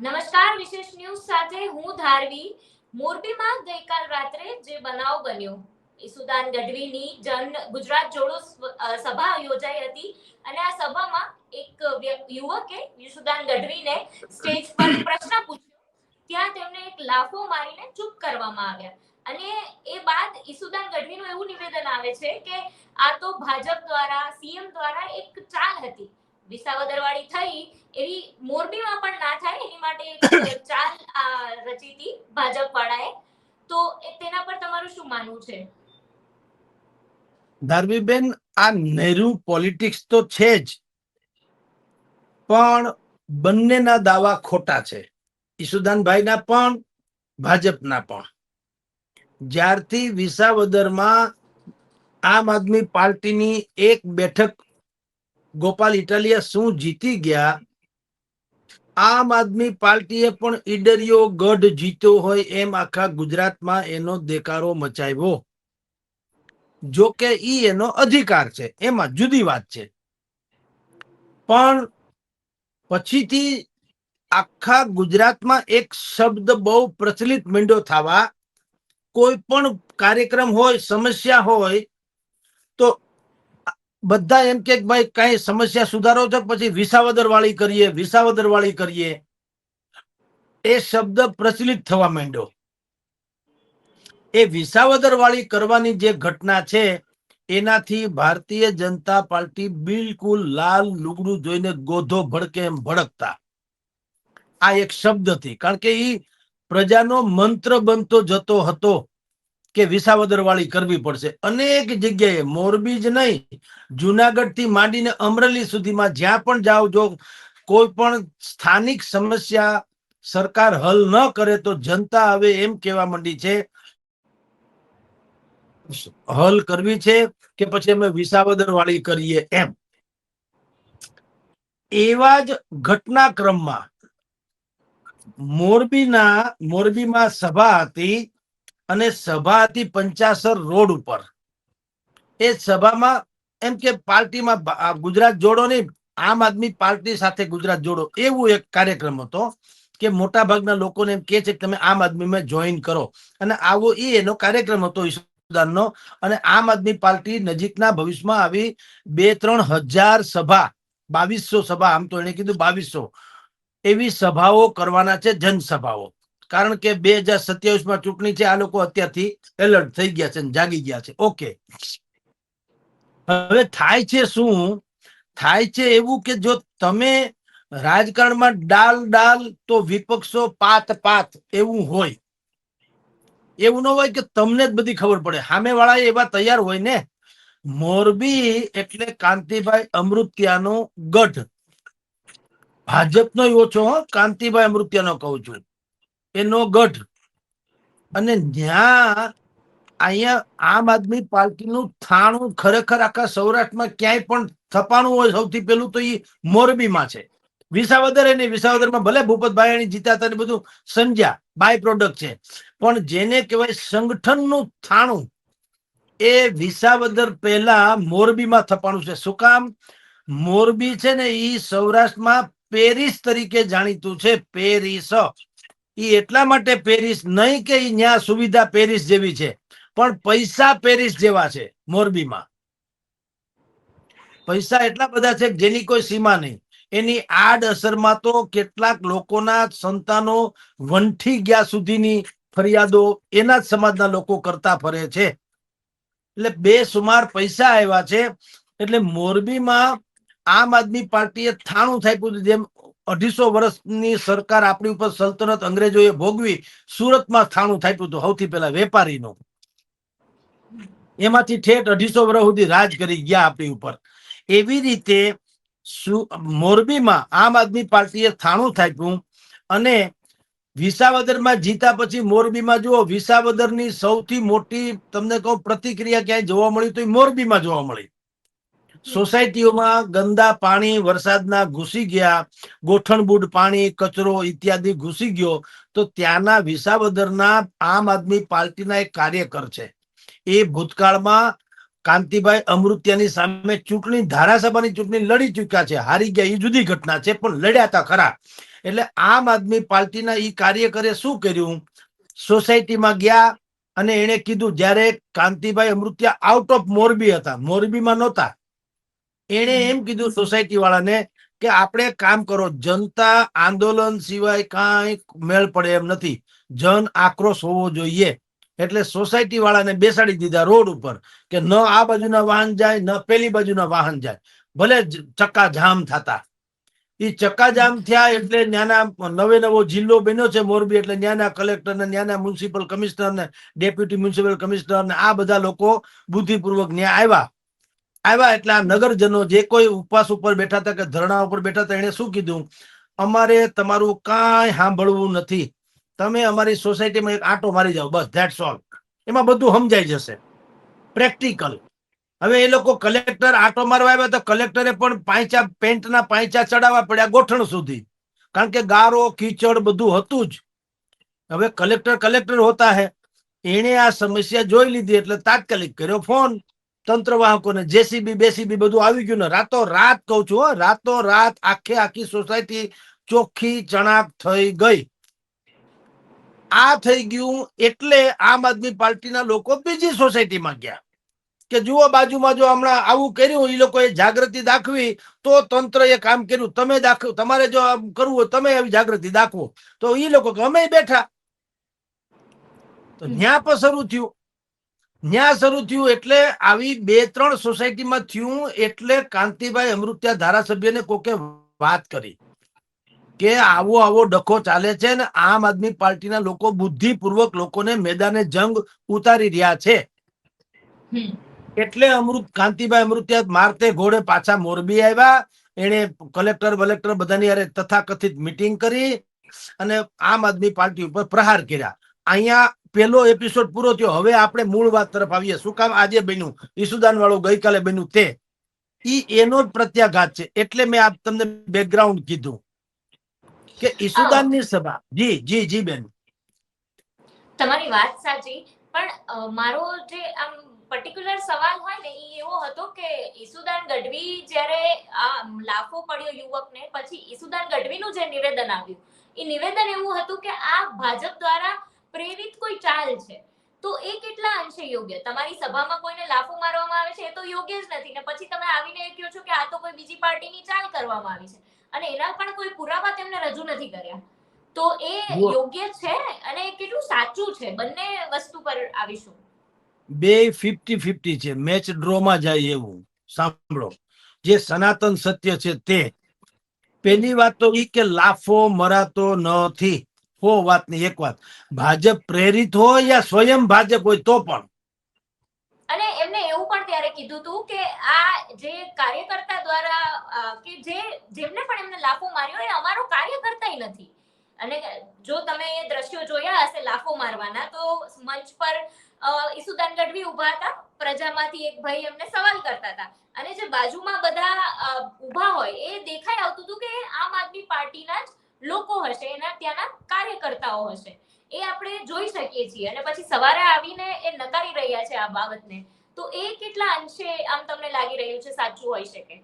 નમસ્કાર, વિશેષ ન્યૂઝ સાથે હું ધારવી. મોરબીમાં ગઈકાલ રાત્રે જે બનાવ બન્યો ઈસુદાન ગઢવીની જન ગુજરાત જોડો સભા યોજાઈ હતી અને આ સભામાં એક યુવકે ઈસુદાન ગઢવીને સ્ટેજ પર પ્રશ્ન પૂછ્યો. ત્યાં તેમને એક લાફો મારીને ચૂપ કરવામાં આવ્યા. અને એ બાદ ઈસુદાન ગઢવીનું એવું નિવેદન આવે છે કે આ તો ભાજપ દ્વારા, સીએમ દ્વારા એક ચાલ હતી. વિસાવદરવાળી થઈ, એવી મોરબીમાં પણ ના થાય, એની માટે ચાલ રચી હતી ભાજપ વાળાએ તો તેના પર તમારું શું માનવું છે? ધાર્મીબેન, આ નહેરુ પોલિટિક્સ તો છે જ, પણ બંનેના દાવા ખોટા છે. ઈસુદાનભાઈના પણ, ભાજપના પણ. જ્યારથી વિસાવદરમાં આમ આદમી પાર્ટીની એક બેઠક ગોપાલ ઇટાલિયા શું જીતી ગયા? આમ આદમી પાર્ટીએ પણ ઈડરિયો ગઢ જીત્યો હોય એમ આખા ગુજરાતમાં એનો દેકારો મચાવ્યો. જો કે ઈ એનો અધિકાર છે, એમાં જુદી વાત છે. પણ પછીથી આખા ગુજરાતમાં એક શબ્દ બહુ પ્રચલિત મીંડો થવા, કોઈ પણ કાર્યક્રમ હોય, સમસ્યા હોય, તો બધા એમ કે ભાઈ કઈ સમસ્યા સુધારો છે, પછી વિસાવદર વાળી કરીએ વિસાવદર વાળી કરીએ. એ શબ્દ પ્રચલિત થવા માંડ્યો. એ વિસાવદર વાળી કરવાની જે ઘટના છે, એનાથી ભારતીય જનતા પાર્ટી બિલકુલ લાલ લુગડું જોઈને ગોધો ભડકે એમ ભડકતા. આ એક શબ્દ હતી કારણ કે એ પ્રજાનો મંત્ર બનતો જતો હતો. કે વિસાવદર વાળી કરવી પડશે. અનેક જગ્યાએ મોરબી જ નહીં જુનાગઢથી માંડીને અમરેલી સુધીમાં જ્યાં પણ જાઓ જો કોઈ પણ સ્થાનિક સમસ્યા સરકાર હલ ન કરે તો જનતા હવે એમ કહેવા માંડી છે, હલ કરવી છે કે પછી અમે વિસાવદર વાળી કરીએ એમ. એવા જ ઘટનાક્રમમાં મોરબીના, મોરબીમાં સભા હતી અને સભા હતી પંચાસર રોડ ઉપર. એ સભામાં એમ કે પાર્ટીમાં ગુજરાત જોડો નહીં, આમ આદમી પાર્ટી સાથે ગુજરાત જોડો. એવું એક કાર્યક્રમ હતો કે મોટા ભાગના લોકોને એમ કે છે કે તમે આમ આદમીમાં જોઈન કરો. અને આવો એ એનો કાર્યક્રમ હતો ઈસુદાનનો. અને આમ આદમી પાર્ટી નજીકના ભવિષ્યમાં આવી બે ત્રણ હજાર સભા, બાવીસો સભા, આમ તો એને કીધું બાવીસો, એવી સભાઓ કરવાના છે જનસભાઓ. કારણ કે બે હજાર સત્યાવીસમાં ચૂંટણી છે, આ લોકો અત્યારથી એલર્ટ થઈ ગયા છે જાગી ગયા છે. ઓકે હવે થાય છે શું? થાય છે એવું કે જો તમે રાજકારણમાં ડાલ ડાલ તો વિપક્ષો પાત પાત એવું હોય. એવું ન હોય કે તમને જ બધી ખબર પડે. સામે વાળા એવા તૈયાર હોય ને. મોરબી એટલે કાંતિભાઈ અમૃત્યાનો ગઢ. ભાજપનો ઓછો કાંતિભાઈ અમૃત્યાનો કહું છું. એનો ગઢ. અને અહીંયા આમ આદમી પાર્ટીનું થાણું ખરેખર આખા સૌરાષ્ટ્રમાં ક્યાંય પણ થપાણું હોય સૌથી પહેલું તો એ મોરબીમાં છે. વિસાવદર એ વિસાવદરમાં ભલે ભૂપતભાઈ જીતા હતા બધું સંજ્યા બાય પ્રોડક્ટ છે. પણ જેને કહેવાય સંગઠનનું થાણું, એ વિસાવદર પહેલા મોરબીમાં થપાણું છે. શું કામ? મોરબી છે ને એ સૌરાષ્ટ્રમાં પેરિસ તરીકે જાણીતું છે. પેરિસ. ઈ એટલા માટે પેરિસ નહીં કે ત્યાં સુવિધા પેરિસ જેવી છે, પણ પૈસા પેરિસ જેવા છે, મોરબીમાં. પૈસા એટલા બધા છે જેની કોઈ સીમા નહીં. એની આડ અસરમાં તો કેટલાક લોકોના સંતાનો વંઠી ગયા સુધીની ફરિયાદો એના જ સમાજના લોકો કરતા ફરે છે. એટલે બે સુમાર પૈસા આવ્યા છે, એટલે મોરબીમાં આમ આદમી પાર્ટીએ થાણું થાપ્યું જેમ અઢીસો વર્ષની સરકાર આપણી ઉપર સલ્તનત અંગ્રેજોએ ભોગવી સુરતમાં થાણું થાપ્યું હતું. સૌથી પહેલા વેપારીનું. એમાંથી ઠેઠ અઢીસો વર્ષ સુધી રાજ કરી ગયા આપણી ઉપર. એવી રીતે મોરબીમાં આમ આદમી પાર્ટીએ થાણું થાપ્યું અને વિસાવદરમાં જીતા પછી મોરબીમાં જુઓ, વિસાવદરની સૌથી મોટી, તમને કહું, પ્રતિક્રિયા ક્યાંય જોવા મળી તો મોરબીમાં જોવા મળી. સોસાયટીઓમાં ગંદા પાણી, વરસાદના ઘૂસી ગયા ગોઠણબૂડ પાણી, કચરો ઇત્યાદિ ઘૂસી ગયો, તો ત્યાંના વિસાવદરના આમ આદમી પાર્ટીના એક કાર્યકર છે. એ ભૂતકાળમાં કાંતિભાઈ અમૃત્યાની સામે ચૂંટણી, ધારાસભાની ચૂંટણી લડી ચૂક્યા છે. હારી ગયા, એ જુદી ઘટના છે, પણ લડ્યા હતા ખરા. એટલે આમ આદમી પાર્ટીના એ કાર્યકરે શું કર્યું? સોસાયટીમાં ગયા અને એને કીધું, જ્યારે કાંતિભાઈ અમૃત્યા આઉટ ઓફ મોરબી હતા. મોરબીમાં નહોતા. એણે એમ કીધું સોસાયટી વાળાને કે આપણે કામ કરો, જનતા આંદોલન સિવાય કાંઈ મેળ પડે એમ નથી. જન આક્રોશ હોવો જોઈએ. એટલે સોસાયટી વાળાને બેસાડી દીધા રોડ ઉપર કે ન આ બાજુના વાહન જાય, ન પેલી બાજુના વાહન જાય. ભલે ચક્કા જામ થતા. એ ચક્કા જામ થયા એટલે ન્યાના નવે નવો જિલ્લો બન્યો છે મોરબી, એટલે ન્યાના કલેક્ટર ને, ન્યાના મ્યુનિસિપલ કમિશનર ને ડેપ્યુટી મ્યુનિસિપલ કમિશનર ને આ બધા લોકો બુદ્ધિપૂર્વક ન્યાય આવ્યા. આવ્યા એટલે આ નગરજનો જે કોઈ ઉપવાસ ઉપર બેઠા હતા કે ધરણા ઉપર બેઠા હતા, એને શું કીધું? અમારે તમારું કાંઈ સાંભળવું નથી. તમે અમારી સોસાયટીમાં એક આંટો મારી જાઓ, બસ ધેટ્સ ઓલ એમાં બધું સમજાઈ જશે. પ્રેક્ટિકલ હવે એ લોકો કલેક્ટર આંટો મારવા આવ્યા તો કલેક્ટરે પણ પાંચા પેન્ટના પાંચા ચડાવવા પડ્યા ગોઠણ સુધી. કારણ કે ગારો, કીચડ બધું હતું જ. હવે કલેક્ટર કલેક્ટર હોતા હે. એણે આ સમસ્યા જોઈ લીધી એટલે તાત્કાલિક કર્યો ફોન. તંત્ર વાહકોને જેસીબી, બેસીબી બધું આવી ગયું ને રાતો રાત કહું છું રાતો રાત આખે આખી સોસાયટી ચોખ્ખી ચણાક થઈ ગઈ. આ થઈ ગયું એટલે આમ આદમી પાર્ટીના લોકો બીજી સોસાયટીમાં ગયા. કે જુઓ બાજુમાં જો હમણાં આવું કર્યું એ લોકોએ જાગૃતિ દાખવી, તો તંત્રએ કામ કર્યું. તમે દાખવ, તમારે જો કરવું હોય, તમે આવી જાગૃતિ દાખવો. તો એ લોકો અમે બેઠા. તો ન્યા પણ શરૂ થયું. ન્યા શરૂ થયું એટલે આવી બે ત્રણ સોસાયટીમાં થયું એટલે કાંતિભાઈ અમૃત્યા ધારાસભ્યને કોકે વાત કરી કે આવો આવો ડખો ચાલે છે ને આમ આદમી પાર્ટીના લોકો બુદ્ધિપૂર્વક લોકોને મેદાને જંગ ઉતારી રહ્યા છે. એટલે અમૃત કાંતિભાઈ અમૃત્યા મારતે ઘોડે પાછા મોરબી આવ્યા. એને કલેક્ટર વલેક્ટર બધાની હારે તથાકથિત મિટિંગ કરી અને આમ આદમી પાર્ટી ઉપર પ્રહાર કર્યા. અહીંયા પેલો એપિસોડ પૂરો થયો. હવે આપણે મૂળ વાત તરફ આવીએ. શું કામ આજે બન્યું? ઈસુદાન વાળું ગઈકાલે બન્યું તે. ઈ એનો જ પ્રત્યાઘાત છે. એટલે મેં આ તમને બેકગ્રાઉન્ડ કીધું કે ઈસુદાનની સભા. જી જી જી બેન. તમારી વાત સાચી પણ મારો જે આમ પર્ટિક્યુલર સવાલ હોય ને એ એવો હતો કે ઈસુદાન ગઢવી જ્યારે આ લાફો પડ્યો યુવકને પછી ઈસુદાન ગઢવીનું જે નિવેદન આવ્યું એ નિવેદન એવું હતું કે આ ભાજપ દ્વારા પ્રેરિત કોઈ ચાલ છે તો એ કેટલા અંશે યોગ્ય? તમારી સભામાં કોઈને લાફો મારવામાં આવે છે એ તો યોગ્ય જ નથી. ને પછી તમે આવીને એ કહો છો કે આ તો કોઈ બીજી પાર્ટીની ચાલ કરવામાં આવી છે. અને એના પણ કોઈ પુરાવા તેમને રજૂ નથી કર્યા. તો એ યોગ્ય છે અને કેટલું સાચું છે? બંને વસ્તુ પર આવીશું. બે ફિફ્ટી ફિફ્ટી છે. મેચ ડ્રોમાં જાય એવું. સાંભળો. જે સનાતન સત્ય છે તે. પેલી વાત તો ઈ કે લાફો મરાતો નથી. હો નહીં એક વાત. ભાજપ પ્રેરિત હોય યા સ્વયં ભાજપ હોય તો પણ? અને એમને એવું પણ ત્યારે કીધું હતું કે આ જે કાર્યકર્તા દ્વારા કે જે, જેમને પણ એમને લાફો માર્યો એ અમારો કાર્યકર્તા નથી. અને જો તમે એ દ્રશ્યો જોયા હશે લાફો મારવાના, તો મંચ પર ઈસુદાન ગઢવી ઊભા હતા. પ્રજામાંથી એક ભાઈ એમને સવાલ કરતા હતા. અને જે બાજુમાં બધા ઊભા હોય એ દેખાઈ આવતું હતું કે આમ આદમી પાર્ટીના જ લોકો હશે એના ત્યાંના કાર્યકર્તાઓ હશે. એ આપણે જોઈ શકીએ છીએ. અને પછી સવારે આવીને એ નકારી રહ્યા છે આ બાબતને. તો એ કેટલા અંશે આમ તમને લાગી રહ્યું છે સાચું હોઈ શકે?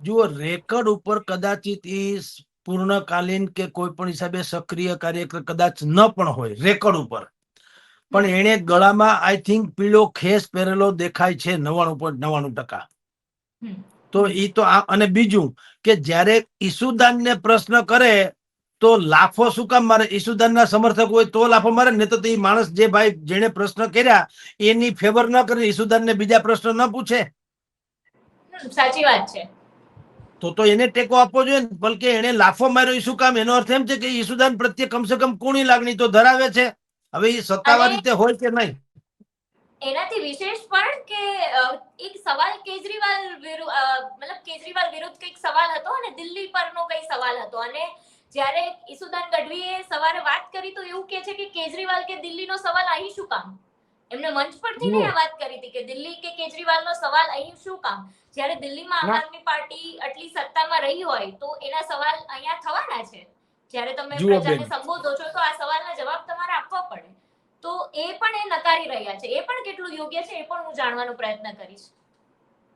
જુઓ રેકર્ડ ઉપર કદાચિત એ પૂર્ણકાલીન કે કોઈ પણ હિસાબે સક્રિય કાર્યક્રમ કદાચ ન પણ હોય રેકર્ડ ઉપર. પણ એને ગળામાં આઈ થિંક પીળો ખેસ પહેરેલો દેખાય છે નવાણું પોઈન્ટ નવાણું ટકા. તો એ તો આ અને બીજું કે જ્યારે ઈસુદાનને પ્રશ્ન કરે તો લાફો શું કામ મારે? ઈસુદાનના સમર્થક હોય તો લાફો મારે? ને તો એ માણસ જે ભાઈ જેને પ્રશ્ન કર્યા એની ફેવર ન કરે ઈસુદાનને બીજા પ્રશ્ન ન પૂછે. સાચી વાત છે. તો તો એને ટેકો આપવો જોઈએ. બલકે એને લાફો માર્યો ઈસુ કામ? એનો અર્થ એમ છે કે ઈસુદાન પ્રત્યે કમસે કમ કોની લાગણી તો ધરાવે છે. હવે એ સત્તાવાર રીતે હોય કે નહીં? એનાથી વિશેષ પણ કે એક સવાલ કેજરીવાલ મતલબ કેજરીવાલ વિરુદ્ધ કંઈક સવાલ હતો અને દિલ્હી પરનો કઈ સવાલ હતો? અને જ્યારે ઈસુદાન ગઢવીએ સવારે વાત કરી તો એવું કે છે કે કેજરીવાલ કે દિલ્હીનો સવાલ અહીં શું કામ? એમને મંચ પરથી ને આ વાત કરી હતી કે દિલ્હી કે કેજરીવાલનો સવાલ અહીં શું કામ? જ્યારે દિલ્હીમાં આમ આદમી પાર્ટી આટલી સત્તામાં રહી હોય તો એના સવાલ અહીંયા થવાના છે. જ્યારે તમે પ્રજાને સંબોધો છો તો આ સવાલના જવાબ તમારે આપવા પડે. તો એ પણ એ નકારી રહ્યા છે. એ પણ કેટલું યોગ્ય છે એ પણ હું જાણવાનો પ્રયત્ન કરીશ.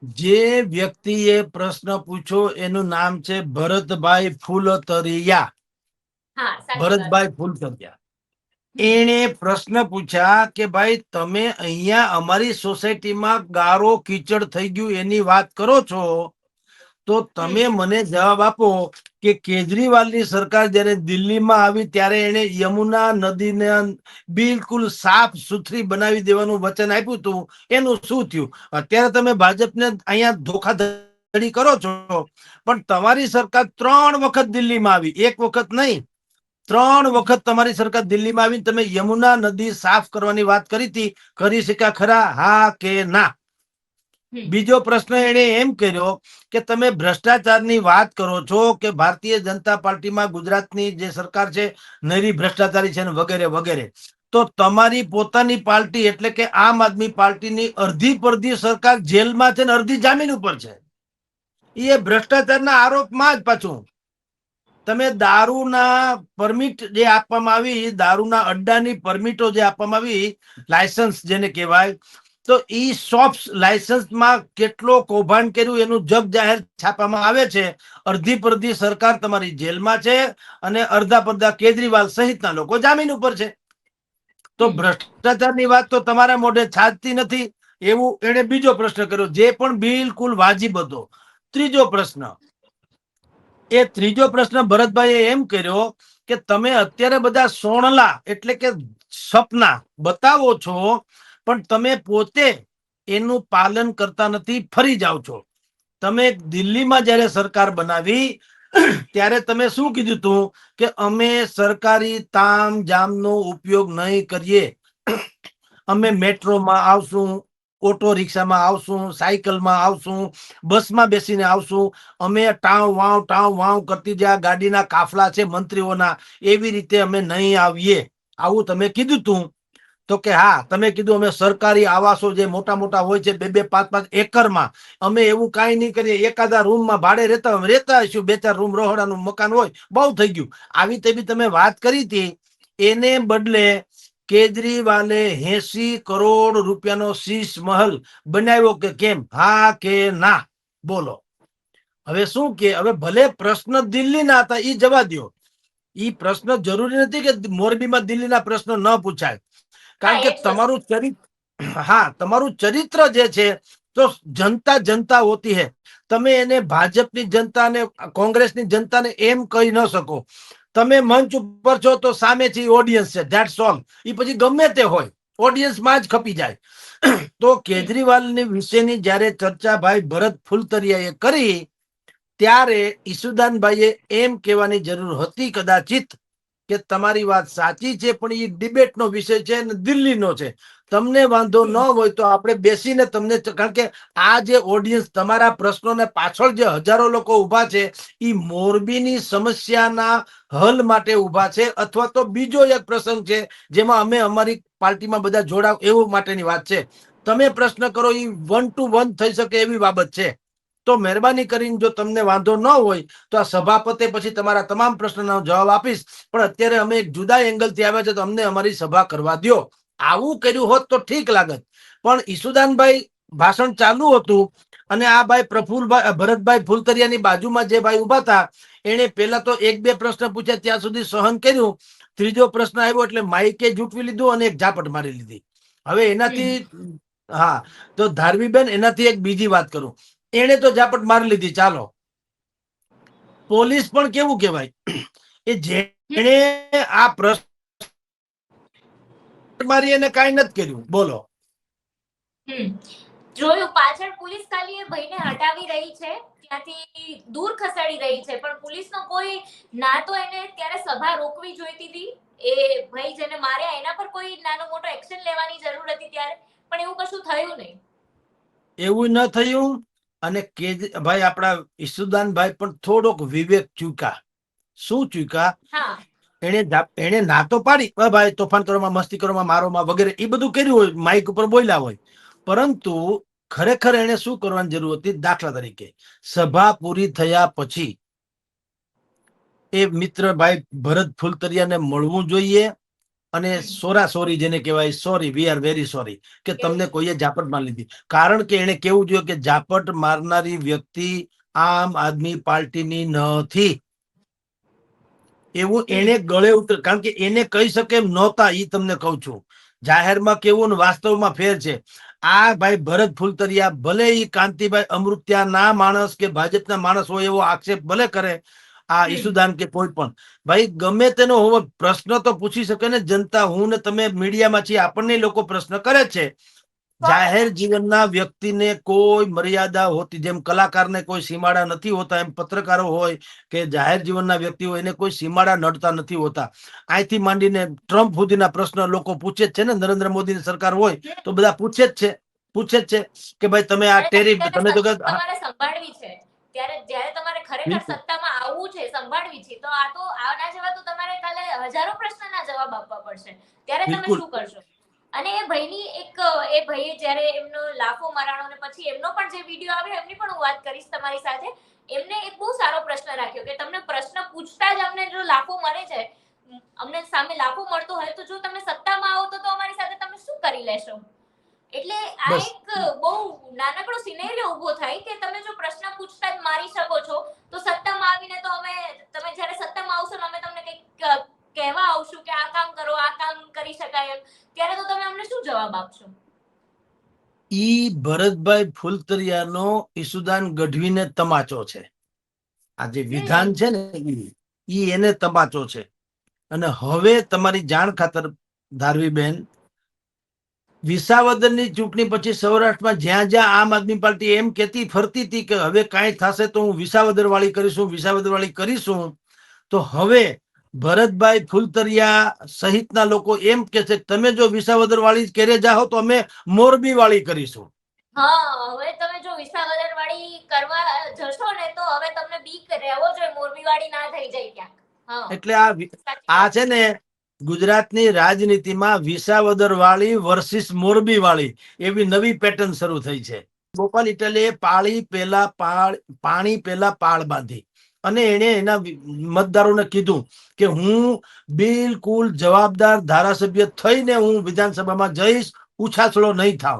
જે વ્યક્તિએ પ્રશ્ન પૂછ્યો એનું નામ છે ભરતભાઈ ફૂલતરિયા. ભરતભાઈ ફૂલતરિયા. એને પ્રશ્ન પૂછ્યા કે ભાઈ તમે અહીંયા અમારી સોસાયટીમાં ગારો કીચડ થઈ ગયું એની વાત કરો છો તો તમે મને જવાબ આપો કે કેજરીવાલની સરકાર જ્યારે દિલ્હીમાં આવી ત્યારે એણે યમુના નદીને બિલકુલ સાફ સુથરી બનાવી દેવાનું વચન આપ્યું હતું. એનું શું થયું? અત્યારે તમે ભાજપને અહીંયા ધોખાધડી કરો છો. પણ તમારી સરકાર ત્રણ વખત દિલ્હીમાં આવી. એક વખત નહીં. ત્રણ વખત તમારી સરકાર દિલ્હીમાં આવીને તમે યમુના નદી સાફ કરવાની વાત કરી હતી. કરી શક્યા ખરા? હા કે ના. બીજો પ્રશ્ન એને એમ કર્યો કે તમે ભ્રષ્ટાચારની વાત કરો છો કે ભારતીય જનતા પાર્ટીમાં ગુજરાતની જે સરકાર છે નરી ભ્રષ્ટાચારી છે વગેરે વગેરે, તો તમારી પોતાની પાર્ટી એટલે કે આમ આદમી પાર્ટીની અડધી પરધી સરકાર જેલમાં છે ને અડધી જામીન ઉપર છે. એ ભ્રષ્ટાચારના આરોપમાં જ પાછું. તમે દારૂના પરમિટ જે આપવામાં આવી, દારૂના અડ્ડાની પરમિટો જે આપવામાં આવી, લાયસન્સ જેને કહેવાય તો ઈ શોપ્સ લાયસન્સમાં કેટલો કૌભાંડ કર્યું એનું જગ જાહેર છાપામાં આવે છે? અડધી પરધી સરકાર તમારી જેલમાં છે અને અડધા પડધા કેજરીવાલ સહિતના લોકો જામીન ઉપર છે. તો ભ્રષ્ટાચારની વાત તો તમારા મોઢે છાજતી નથી. એવું એને બીજો પ્રશ્ન કર્યો જે પણ બિલકુલ વાજીબ હતો. ત્રીજો પ્રશ્ન. એ ત્રીજો પ્રશ્ન ભરતભાઈએ એમ કર્યો કે તમે અત્યારે બધા સોણલા એટલે કે સપના બતાવો છો પણ તમે પોતે એનું પાલન કરતા નથી, ફરી જાઓ છો. તમે દિલ્હીમાં જ્યારે સરકાર બનાવી, ત્યારે તમે શું કીધું હતું કે અમે સરકારી તામ જામનો ઉપયોગ નહીં કરીએ. અમે મેટ્રોમાં આવશું, ઓટો રિક્ષામાં આવશું, સાયકલમાં આવશું, બસમાં બેસીને આવશું. અમે ટાવ વાવ ટાવ વાવ કરતી જે ગાડીના કાફલા છે મંત્રીઓના, એવી રીતે અમે નહીં આવીએ. આવું તમે કીધું તું. તો કે હા, તમે કીધું અમે સરકારી આવાસો જે મોટા મોટા હોય છે બે બે પાંચ પાંચ એકરમાં, અમે એવું કાંઈ નહીં કરીએ, એકાદા રૂમમાં ભાડે રહેતા રહેતા હશું બે ચાર રૂમ રહોડાનું મકાન હોય, બહુ થઈ ગયું. આવી તેવી તમે વાત કરી હતી, એને બદલે કેજરીવાલે એસી કરોડ રૂપિયાનો શીશ મહલ બનાવ્યો કે કેમ? હા કે ના? બોલો. હવે શું કે, હવે ભલે પ્રશ્ન દિલ્હીના હતા એ જવા દ્યો. એ પ્રશ્ન જરૂરી નથી કે મોરબીમાં દિલ્હીના પ્રશ્નો ન પૂછાય. કારણ કે. તમારું ચરિત્ર હા તમારું ચરિત્ર જે છે તો જનતા જનતા હોતી હે. તમે એને ભાજપની જનતા અને કોંગ્રેસની જનતાને એમ કહી ન શકો. તમે મંચ ઉપર છો તો સામેથી ઓડિયન્સ છે ધેટ્સ ઓલ એ પછી ગમે તે હોય ઓડિયન્સમાં જ ખપી જાય. તો કેજરીવાલની વિશેની જ્યારે ચર્ચા ભાઈ ભરત ફૂલતરિયાએ કરી ત્યારે ઈસુદાનભાઈએ એમ કહેવાની જરૂર હતી કદાચિત કે તમારી વાત સાચી છે, પણ એ ડિબેટનો વિષય છે અને દિલ્હીનો છે. તમને વાંધો ન હોય તો આપણે બેસીને તમને કારણ કે આ જે ઓડિયન્સ તમારા પ્રશ્નોને પાછળ જે હજારો લોકો ઊભા છે એ મોરબીની સમસ્યાના હલ માટે ઊભા છે, અથવા તો બીજો એક પ્રસંગ છે, જેમાં અમે અમારી પાર્ટીમાં બધા જોડાવ, એવું માટેની વાત છે. તમે પ્રશ્ન કરો એ વન ટુ વન થઈ શકે એવી બાબત છે. તો મહેરબાની કરીને જો તમને વાંધો ન હોય તો આ સભાપતે પછી તમારા તમામ પ્રશ્નનો જવાબ આપીશ. પણ અત્યારે અમે એક જુદા એંગલથી આવ્યા છે તો અમને અમારી સભા કરવા દો આવું કર્યું હોત તો ઠીક લાગત. પણ ઈસુદાનભાઈ ભાષણ ચાલુ હતું અને આ ભાઈ પ્રફુલભાઈ ભરતભાઈ ફૂલતરિયાની બાજુમાં જે ભાઈ ઊભા હતા એને પેલા તો એક બે પ્રશ્ન પૂછ્યા ત્યાં સુધી સહન કર્યું. ત્રીજો પ્રશ્ન આવ્યો એટલે માઇકે જૂટવી લીધું અને એક ઝાપટ મારી લીધી. હવે એનાથી હા તો ધારવીબેન એનાથી એક બીજી વાત કરું. એને તો ઝાપટ મારી લીધી ચાલો. પોલીસ પણ કેવું કહેવાય? એ જેણે આ પ્રશ્ન મારી એને કાંઈ નથી કર્યું. બોલો. જોયું પાછળ પોલીસ ખાલી એ ભાઈને હટાવી રહી છે. ત્યાંથી દૂર ખસેડી રહી છે. પણ પોલીસનો કોઈ ના તો એને ત્યારે સભા રોકવી જોઈતી હતી. એ ભાઈ જેને માર્યા એના પર કોઈ નાનો મોટો એક્શન લેવાની જરૂર હતી ત્યારે. પણ એવું કશું થયું નહીં. એવું ન થયું. અને કેજ ભાઈ આપણા ઈસુદાનભાઈ પણ થોડોક વિવેક ચૂકા શું ચૂકા એને એને ના તો પાડી. ભાઈ તોફાન કરવામાં મસ્તી કરવામાં મારોમાં વગેરે એ બધું કર્યું હોય માઇક ઉપર બોલ્યા હોય. પરંતુ ખરેખર એને શું કરવાની જરૂર હતી? દાખલા તરીકે. સભા પૂરી થયા પછી એ મિત્ર ભાઈ ભરત ફુલતરિયાને મળવું જોઈએ. અને સોરા સોરી જેને કહેવાય sorry we are very sorry કે તમને કોઈએ ઝાપટ મારી લીધી. કારણ કે એને કેવું જોઈએ કે ઝાપટ મારનારી વ્યક્તિ આમ આદમી પાર્ટીની નથી. એવું એને ગળે ઉતર કારણ કે એને કહી શકે એમ નહોતા એ તમને કહું છું. જાહેરમાં કેવું ને વાસ્તવમાં ફેર છે. આ ભાઈ ભરત ફૂલતરિયા ભલે ઈ કાંતિભાઈ અમૃત્યા ના માણસ કે ભાજપના માણસ હોય એવો આક્ષેપ ભલે કરે આ. ઈસુદાન કે કોઈ પણ. ભાઈ ગમે તેનો હોવો પ્રશ્ન તો પૂછી શકે ને જનતા હું ને તમે મીડિયામાં છીએ આપણને લોકો પ્રશ્ન કરે છે. જાહેર જીવનના વ્યક્તિને કોઈ મર્યાદા હોતી જેમ કલાકારને કોઈ સીમાડા નથી હોતા એમ પત્રકારો હોય કે જાહેર જીવનના વ્યક્તિ હોય એને કોઈ સીમાડા નડતા નથી હોતા. અહીંથી માંડીને ટ્રમ્પ સુધીના પ્રશ્ન લોકો પૂછે જ છે ને નરેન્દ્ર મોદીની સરકાર હોય તો બધા પૂછે જ છે પૂછે જ છે કે ભાઈ તમે આ ટેરિફ તમે તો સંભાળવી છે. ત્યારે જ્યારે તમારે ખરેખર સત્તામાં આવવું છે સંભાળવી છે તો આ તો આના જેવા તો તમારે કાલે હજારો પ્રશ્નના જવાબ આપવા પડશે. ત્યારે તમે શું કરશો? અને એ ભાઈની એક એ ભાઈએ જ્યારે એમનો લાફો મરાણો ને પછી એમનો પણ જે વીડિયો આવ્યો એમની પણ હું વાત કરીશ તમારી સાથે. એમને એક બહુ સારો પ્રશ્ન રાખ્યો કે તમને પ્રશ્ન પૂછતા જ અમને જો લાફો મળે છે અમને સામે લાફો મળતો હોય તો જો તમે સત્તામાં આવો તો અમારી સાથે તમે શું કરી લેશો? એટલે આ એક બહુ નાનકડો સિનેરિયો ઊભો થાય કે તમે જો પ્રશ્ન પૂછતા જ મારી શકો છો તો સત્તામાં આવીને તો અમે તમે જ્યારે સત્તામાં આવશો ને અમે તમને કંઈક કહેવા આવશું કે આ કામ કરો આ કામ કરી શકાય એમ. ત્યારે તો તમે અમને શું જવાબ આપશો? ઈ ભરતભાઈ ફૂલતરિયાનો ઈસુદાન ગઢવીને તમાચો છે. આ જે વિધાન છે ને ઈ એને તમાચો છે. અને હવે તમારી જાણ ખાતર ધારવીબેન વિસાવદરની ચૂંટણી પછી સૌરાષ્ટ્રમાં જ્યાં જ્યાં આમ આદમી પાર્ટી એમ કહેતી ફરતી હતી કે હવે કાંઈ થશે તો હું વિસાવદર વાળી કરીશું વિસાવદર વાળી કરીશું તો હવે ભરતભાઈ ફૂલતરિયા સહિતના લોકો એમ કે છે તમે જો વિસાવદર વાળી કેરે જાઓ તો અમે મોરબી વાળી કરીશું. હા હવે તમે જો વિસાવદર વાળી કરવા જશો ને તો હવે તમને બીક રહેવો જોઈએ મોરબી વાળી ના થઈ જાય ક્યાંક. એટલે આ આ છે ને ગુજરાતની રાજનીતિમાં વિસાવદર વાળી વર્સિસ મોરબી વાળી એવી નવી પેટર્ન શરૂ થઈ છે. ગોપાલ ઇટલે પાળી પેલા પાળ, પાણી પેલા પાળ બાંધી અને એણે એના મતદારોને કીધું કે હું બિલકુલ જવાબદાર ધારાસભ્ય થઈને હું વિધાનસભામાં જઈશ ઉછાછળો નહીં થાવ.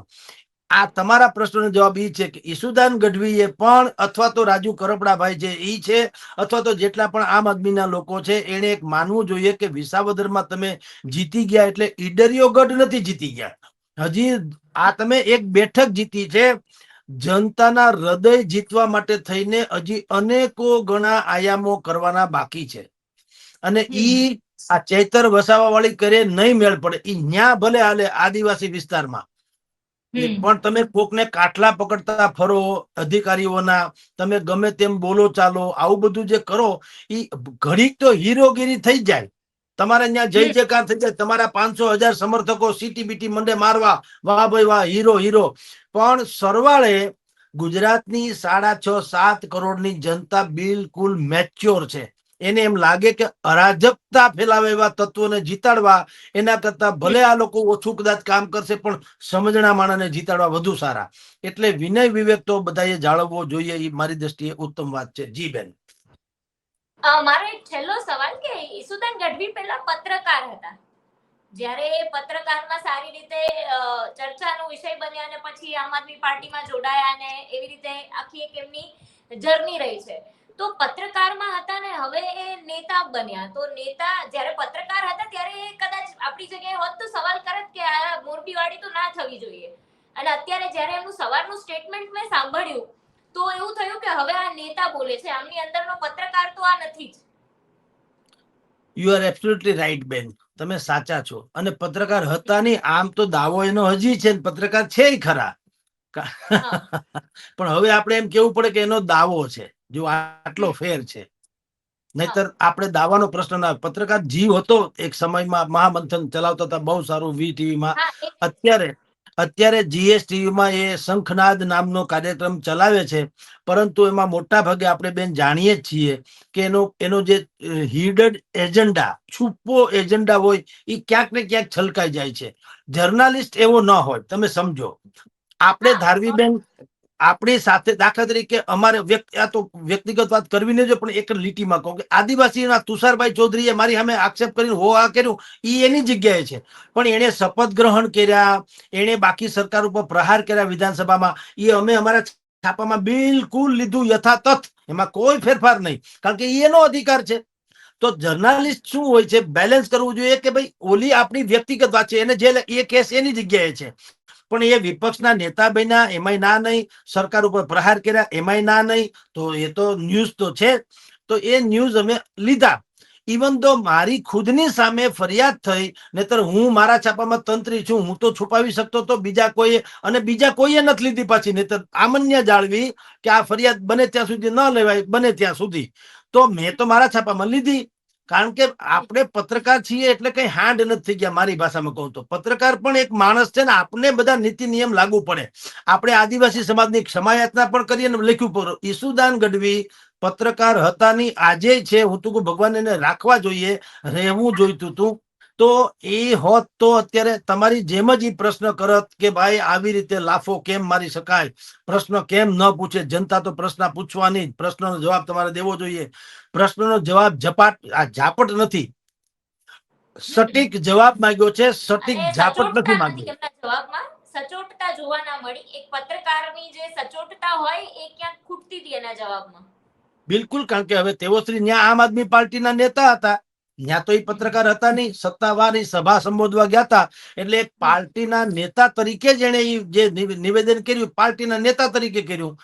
આ તમારા પ્રશ્નનો જવાબ એ છે કે ઈસુદાન ગઢવીએ પણ અથવા તો રાજુ કરપડાભાઈ જે એ છે અથવા તો જેટલા પણ આમ આદમીના લોકો છે એને એક માનવું જોઈએ કે વિસાવદરમાં તમે જીતી ગયા એટલે ઈડરીયો ગઢ નથી જીતી ગયા. હજી આ તમે એક બેઠક જીતી છે જનતાના હૃદય જીતવા માટે થઈને હજી અનેકો ગણા આયામો કરવાના બાકી છે. અને ઈ આ ચૈતર વસાવા વાળી કરે નહીં મેળ પડે. ઈ ન્યા ભલે હાલે આદિવાસી વિસ્તારમાં. એ. પણ તમે કોકને કાટલા પકડતા ફરો અધિકારીઓના તમે ગમે તેમ બોલો ચાલો આવું બધું જે કરો એ ઘડીક તો હીરોગીરી થઈ જાય. તમારે ત્યાં જય જયકાર થઈ જાય તમારા પાંચસો હજાર સમર્થકો સીટી બીટી મંડે મારવા વાહ ભાઈ વાહ હીરો હીરો. પણ સરવાળે ગુજરાતની સાડા છ સાત કરોડની જનતા બિલકુલ મેચ્યોર છે. એને એમ લાગે કે અરાજકતા ફેલાવે એવા તત્વોને જીતાડવા, એના કરતા ભલે આ લોકો ઓછું કદાચ કામ કરશે, પણ સમજણા માણસને જીતાડવા વધુ સારા. એટલે વિનય વિવેક તો બધાએ જાળવવો જોઈએ, એ મારી દ્રષ્ટિએ ઉત્તમ વાત છે. જી બેન. મારો એક છેલ્લો સવાલ કે ઈસુદાન ગઢવી પહેલા પત્રકાર હતા. જ્યારે એ પત્રકારમાં સારી રીતે ચર્ચાનો વિષય બન્યા અને પછી આમ આદમી પાર્ટીમાં જોડાયા અને એવી રીતે આખી એક એમની જર્ની રહી છે. તો પત્રકારમાં હતા ને હવે એ નેતા બન્યા. તો નેતા જ્યારે પત્રકાર હતા ત્યારે એ કદાચ આપણી જગ્યાએ હોત તો સવાલ કરત કે આ મોરબી વાળી તો ના થવી જોઈએ. અને અત્યારે જ્યારે એમનું સવારનું સ્ટેટમેન્ટ મેં સાંભળ્યું તો એવું થયું કે હવે આ નેતા બોલે છે. આમની અંદરનો પત્રકાર તો આ નથી જ. યુ આર એબ્સોલ્યુટલી રાઈટ બેન તમે સાચા છો. અને પત્રકાર હતા નહીં આમ તો દાવો એનો હજી છે ને પત્રકાર છે ખરા. પણ હવે આપણે એમ કેવું પડે કે એનો દાવો છે. જો આટલો ફેર છે. નહીતર આપણે દાવાનો પ્રશ્ન ના પત્રકાર જીવ હતો એક સમયમાં મહામંથન ચલાવતા હતા બહુ સારું વી ટીવીમાં. અત્યારે અત્યારે જીએસટીવીમાં એ શંખનાદ નામનો કાર્યક્રમ ચલાવે છે. પરંતુ એમાં મોટા ભાગે આપણે બેન જાણીએ જ છીએ કે એનો એનો જે હિડન એજન્ડા છુપો એજન્ડા હોય એ ક્યાંક ને ક્યાંક છલકાઈ જાય છે. જર્નાલિસ્ટ એવો ન હોય તમે સમજો. આપણે ધારવી ધારવીબેન આપણી સાથે દાખલા તરીકે અમારે વ્યક્તિગત વાત કરવી નહીં પણ એક લીટીમાં કહું કે આદિવાસીના તુષારભાઈ ચૌધરીએ મારી સામે આક્ષેપ કરીને હો આ કર્યું એ એની જગ્યાએ છે. પણ એણે શપથ ગ્રહણ કર્યા, એણે બાકી સરકાર ઉપર પ્રહાર કર્યા વિધાનસભામાં એ અમે અમારા છાપામાં બિલકુલ લીધું યથાતથ, એમાં કોઈ ફેરફાર નહીં. કારણ કે એનો અધિકાર છે. તો જર્નાલિસ્ટ શું હોય છે, બેલેન્સ કરવું જોઈએ કે ભાઈ ઓલી આપણી વ્યક્તિગત વાત છે, એને જે એ કેસ એની જગ્યાએ છે. પણ એ વિપક્ષના નેતા બન્યા, એમાંય ના નહીં, સરકાર ઉપર પ્રહાર કર્યા, એમાંય ના નહીં. તો એ તો ન્યૂઝ તો છે. તો એ ન્યૂઝ અમે લીધા. ઇવન તો મારી ખુદની સામે ફરિયાદ થઈ, નહીતર હું મારા છાપામાં તંત્રી છું, હું તો છુપાવી શકતો તો બીજા કોઈએ અને બીજા કોઈએ નથી લીધી પાછી. નહીતર આમન્ય જાળવી કે આ ફરિયાદ બને ત્યાં સુધી ન લેવાય, બને ત્યાં સુધી. તો મેં તો મારા છાપામાં લીધી. કારણ કે આપણે પત્રકાર છીએ એટલે કઈ હાંડ નથી થઈ ગયા મારી ભાષામાં કહું તો. પત્રકાર પણ એક માણસ છે ને આપણે બધા નીતિ નિયમ લાગુ પડે. આપણે આદિવાસી સમાજની ક્ષમાયાચના પણ કરીએ ને લખ્યું પડો ઈસુદાન ગઢવી પત્રકાર હતા ની આજે છે હું તો ભગવાન એને રાખવા જોઈએ, રહેવું જોઈતું હતું. તો એ હોત તો અત્યારે તમારી જેમ જ એ પ્રશ્ન કરત કે ભાઈ આવી રીતે લાફો કેમ મારી શકાય? પ્રશ્ન કેમ ન પૂછે? જનતા તો પ્રશ્ન પૂછવાની જ. પ્રશ્નનો જવાબ તમારે દેવો જોઈએ. પ્રશ્નનો જવાબ ઝપાટ આ ઝાપટ નથી. સટીક જવાબ માંગ્યો છે સટીક ઝાપટ નથી માંગ્યો. જવાબમાં. સચોટતા જોવા ના મળી. એક પત્રકારની જે સચોટતા હોય એ ક્યાંક ખૂટતી હતી એના જવાબમાં. બિલકુલ કારણ કે હવે તેઓ શ્રી ન્યા આમ આદમી પાર્ટીના નેતા હતા. ત્યાં તો એ પત્રકાર હતા નહીં સત્તાવાર સભા સંબોધવા ગયા હતા. એટલે એક પાર્ટીના નેતા તરીકે જેણે જે નિવેદન કર્યું, પાર્ટીના નેતા તરીકે કર્યું.